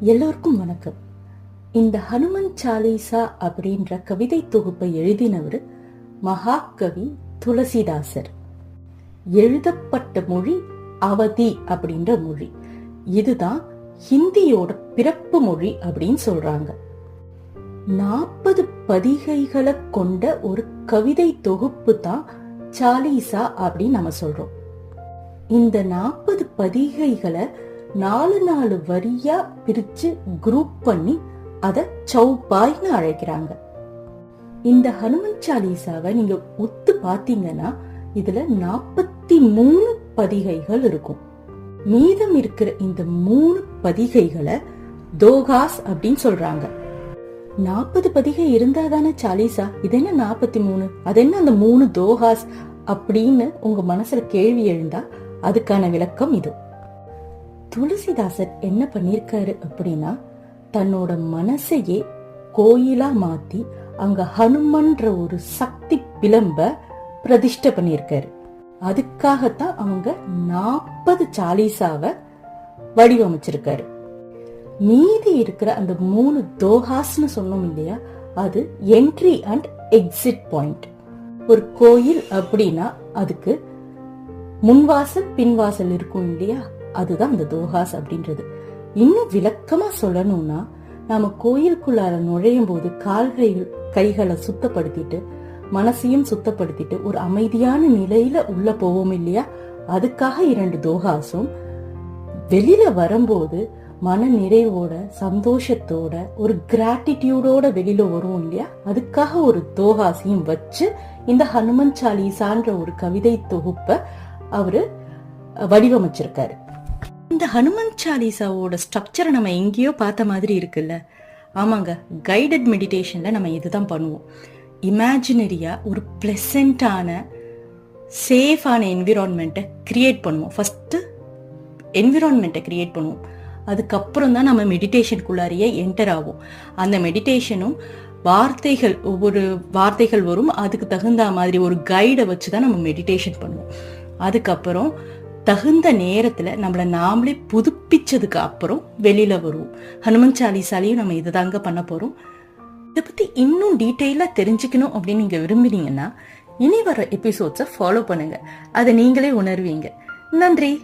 எல்லோருக்கும் வணக்கம். இந்த ஹனுமன் சாலீசா அப்படின்ற கவிதை தொகுப்பை எழுதினவர் மகாகவி துளசிதாசர். எழுதப்பட்ட மொழி அவதி அப்படின்ற மொழி. இதுதான் ஹிந்தியோட பிறப்பு மொழி அப்படின்னு சொல்றாங்க. நாற்பது பதிகைகளை கொண்ட ஒரு கவிதை தொகுப்பு தான் சாலீசா அப்படின்னு நம்ம சொல்றோம். இந்த நாற்பது பதிகைகளை நாலு நாலு வரியா பிரிச்சு குரூப் பண்ணி அத சௌபாய்னு அழைக்கிறாங்க. இந்த ஹனுமன் சாலிசாவை நீங்க ஒத்து பாத்தீங்கன்னா இதுல நாற்பத்தி மூணு பதிகைகள் இருக்கும். மீதம் இருக்கிற இந்த மூணு பதிகைகளை தோகாஸ் அப்படின்னு சொல்றாங்க. நாற்பது பதிகை இருந்தா தானே சாலிசா? இது என்ன நாற்பத்தி மூணு? அது என்ன அந்த மூணு தோஹாஸ் அப்படின்னு உங்க மனசுல கேள்வி எழுந்தா அதுக்கான விளக்கம் இது. துளசிதாசர் என்ன பண்ணியிருக்காரு அப்படின்னா தன்னோட மனசையே கோயிலா மாத்தி அங்க ஹனுமன்ற ஒரு சக்தி பிளம்ப பிரதிஷ்டை பண்ணியிருக்காரு அதுக்காகத்தான் அவங்க நாற்பது சாலிசாவை வடிவமைச்சிருக்காரு. மீதி இருக்கிற அந்த மூணு தோஹாஸ்னு சொன்னோம் இல்லையா அது என்ட்ரி அண்ட் எக்ஸிட் பாயிண்ட் ஒரு கோயில் அப்படின்னா அதுக்கு முன்வாசல் பின்வாசல் இருக்கும் இல்லையா அதுதான் அந்த தோஹாஸ் அப்படின்றது. இன்னும் விளக்கமா சொல்லணும்னா நாம கோயிலுக்குள்ளார நுழையும் போது கால்களை கைகளை சுத்தப்படுத்திட்டு மனசையும் சுத்தப்படுத்திட்டு ஒரு அமைதியான நிலையில உள்ள போவோம் இல்லையா? அதுக்காக இரண்டு தோஹாஸும். வெளியில வரும்போது மன நிறைவோட சந்தோஷத்தோட ஒரு கிராட்டிடியூடோட வெளியில வருவோம் இல்லையா? அதுக்காக ஒரு தோஹாசியும் வச்சு இந்த ஹனுமன் சாலிசான்ற ஒரு கவிதை தொகுப்பை அவரு வடிவமைச்சிருக்காரு. இந்த ஹனுமன் சாலிசாவோட ஸ்ட்ரக்சரை நம்ம எங்கேயோ பார்த்த மாதிரி இருக்குல்ல? ஆமாங்க கைடட் மெடிடேஷனில் நம்ம இதுதான் பண்ணுவோம். இமேஜினரியாக ஒரு ப்ளசண்ட்டான சேஃபான என்விரான்மெண்ட்டை கிரியேட் பண்ணுவோம். ஃபஸ்ட்டு என்விரான்மெண்ட்டை கிரியேட் பண்ணுவோம். அதுக்கப்புறம் தான் நம்ம மெடிடேஷனுக்குள்ளாரியே என்டர் ஆகும் அந்த மெடிடேஷனும் வார்த்தைகள் ஒவ்வொரு வார்த்தைகள் வரும். அதுக்கு தகுந்த மாதிரி ஒரு கைடை வச்சு தான் நம்ம மெடிடேஷன் பண்ணுவோம். அதுக்கப்புறம் தகுந்த நேரத்தில் நம்மளை நாமளே புதுப்பிச்சதுக்கு அப்புறம் வெளியில் வருவோம். ஹனுமன் சாலிசாலையும் நம்ம இதை தாங்க பண்ண போகிறோம் இதை பற்றி இன்னும் டீட்டெயிலாக தெரிஞ்சுக்கணும் அப்படின்னு நீங்கள் விரும்புனீங்கன்னா இனி வர எபிசோட்ஸை ஃபாலோ பண்ணுங்கள் அதை நீங்களே உணர்வீங்க. நன்றி.